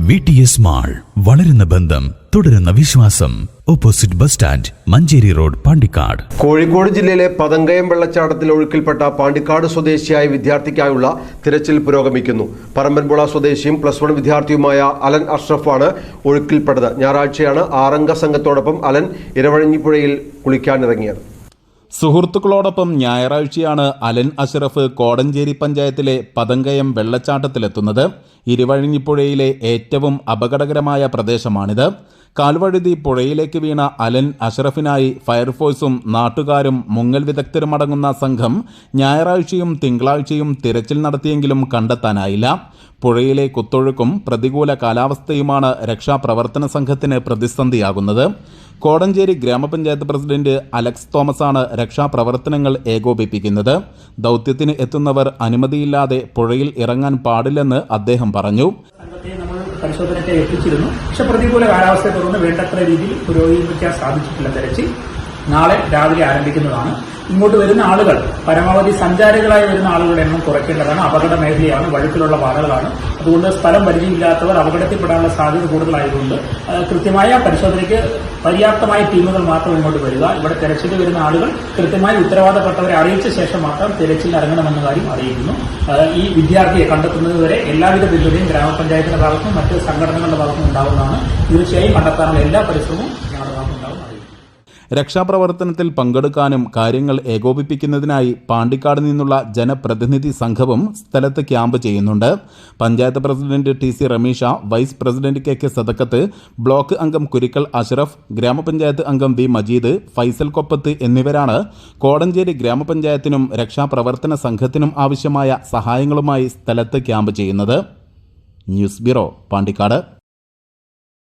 V T S mall വളരുന്ന ബന്ധം തുടരുന്ന വിശ്വാസം. Opposite bus stand Manjeri road Pandikkad. Kozhikode ജില്ലയിലെ പതങ്കയം വെള്ളച്ചാട്ടത്തിൽ ഒഴുക്കിൽപ്പെട്ട പാണ്ടിക്കാട് സ്വദേശിയായ വിദ്യാർത്ഥിക്കായുള്ള തിരച്ചിൽ പുരോഗമിക്കുന്നു. പറമ്പൻപുള സ്വദേശിയും പ്ലസ് വൺ വിദ്യാർത്ഥിയുമായ അലൻ അഷ്റഫാണ് ഒഴുക്കിൽപ്പെട്ടത്. ഞായറാഴ്ചയാണ് ആറംഗ സംഘത്തോടൊപ്പം അലൻ ഇരവഴഞ്ഞിപ്പുഴയിൽ കുളിക്കാനിറങ്ങിയത്. സുഹൃത്തുക്കളോടൊപ്പം ഞായറാഴ്ചയാണ് അലൻ അഷ്റഫ് കോടഞ്ചേരി പഞ്ചായത്തിലെ പതങ്കയം വെള്ളച്ചാട്ടത്തിലെത്തുന്നത്. ഇരുവഴിഞ്ഞിപ്പുഴയിലെ ഏറ്റവും അപകടകരമായ പ്രദേശമാണിത്. കാൽവഴുതി പുഴയിലേക്ക് വീണ അലൻ അഷ്റഫിനായി ഫയർഫോഴ്സും നാട്ടുകാരും മുങ്ങൽ വിദഗ്ധരും അടങ്ങുന്ന സംഘം ഞായറാഴ്ചയും തിങ്കളാഴ്ചയും തിരച്ചിൽ നടത്തിയെങ്കിലും കണ്ടെത്താനായില്ല. പുഴയിലെ കുത്തൊഴുക്കും പ്രതികൂല കാലാവസ്ഥയുമാണ് രക്ഷാപ്രവർത്തന സംഘത്തിന് പ്രതിസന്ധിയാകുന്നത്. കോടഞ്ചേരി ഗ്രാമപഞ്ചായത്ത് പ്രസിഡന്റ് അലക്സ് തോമസാണ് രക്ഷാപ്രവർത്തനങ്ങൾ ഏകോപിപ്പിക്കുന്നത്. ദൗത്യത്തിന് എത്തുന്നവർ അനുമതിയില്ലാതെ പുഴയിൽ ഇറങ്ങാൻ പാടില്ലെന്ന് അദ്ദേഹം പറഞ്ഞു. പരിശോധനയ്ക്ക് എത്തിച്ചിരുന്നു. പക്ഷെ പ്രതികൂല കാലാവസ്ഥയെ തുടർന്ന് വേണ്ടത്ര രീതിയിൽ പുരോഗമിക്കാൻ സാധിച്ചിട്ടില്ല തെരച്ചിൽ നാളെ രാവിലെ ആരംഭിക്കുന്നതാണ്. ഇങ്ങോട്ട് വരുന്ന ആളുകൾ പരമാവധി സഞ്ചാരികളായി വരുന്ന ആളുകളുടെ എണ്ണം കുറയ്ക്കേണ്ടതാണ്. അപകട മേഖലയാണ് വഴുക്കിലുള്ള പാതകളാണ് അതുകൊണ്ട് സ്ഥലം പരിചയമില്ലാത്തവർ അപകടത്തിൽപ്പെടാനുള്ള സാധ്യത കൂടുതലായതുകൊണ്ട് കൃത്യമായ പരിശോധനയ്ക്ക് പര്യാപ്തമായ ടീമുകൾ മാത്രം ഇങ്ങോട്ട് വരിക. ഇവിടെ തെരച്ചിൽ വരുന്ന ആളുകൾ കൃത്യമായി ഉത്തരവാദപ്പെട്ടവരെ അറിയിച്ച ശേഷം മാത്രം തെരച്ചിൽ ഇറങ്ങണമെന്ന കാര്യം അറിയിക്കുന്നു. ഈ വിദ്യാർത്ഥിയെ കണ്ടെത്തുന്നതുവരെ എല്ലാവിധ പിന്തുണയും ഗ്രാമപഞ്ചായത്തിന്റെ ഭാഗത്തും മറ്റ് സംഘടനകളുടെ ഭാഗത്തും ഉണ്ടാകുന്നതാണ് തീർച്ചയായും കണ്ടെത്താനുള്ള എല്ലാ പരിശ്രമവും രക്ഷാപ്രവർത്തനത്തിൽ പങ്കെടുക്കാനും കാര്യങ്ങൾ ഏകോപിപ്പിക്കുന്നതിനായി പാണ്ടിക്കാട് നിന്നുള്ള ജനപ്രതിനിധി സംഘവും സ്ഥലത്ത് ക്യാമ്പ് ചെയ്യുന്നുണ്ട്. Panchayat president T C Ramisha vice president K K Sadakkath block അംഗം കുരിക്കൽ അഷ്റഫ് ഗ്രാമപഞ്ചായത്ത് അംഗം വി മജീദ് ഫൈസൽ കൊപ്പത്ത് എന്നിവരാണ് കോടഞ്ചേരി ഗ്രാമപഞ്ചായത്തിനും രക്ഷാപ്രവർത്തന സംഘത്തിനും ആവശ്യമായ സഹായങ്ങളുമായി സ്ഥലത്ത് ക്യാമ്പ് ചെയ്യുന്നത്. News bureau Pandikkad.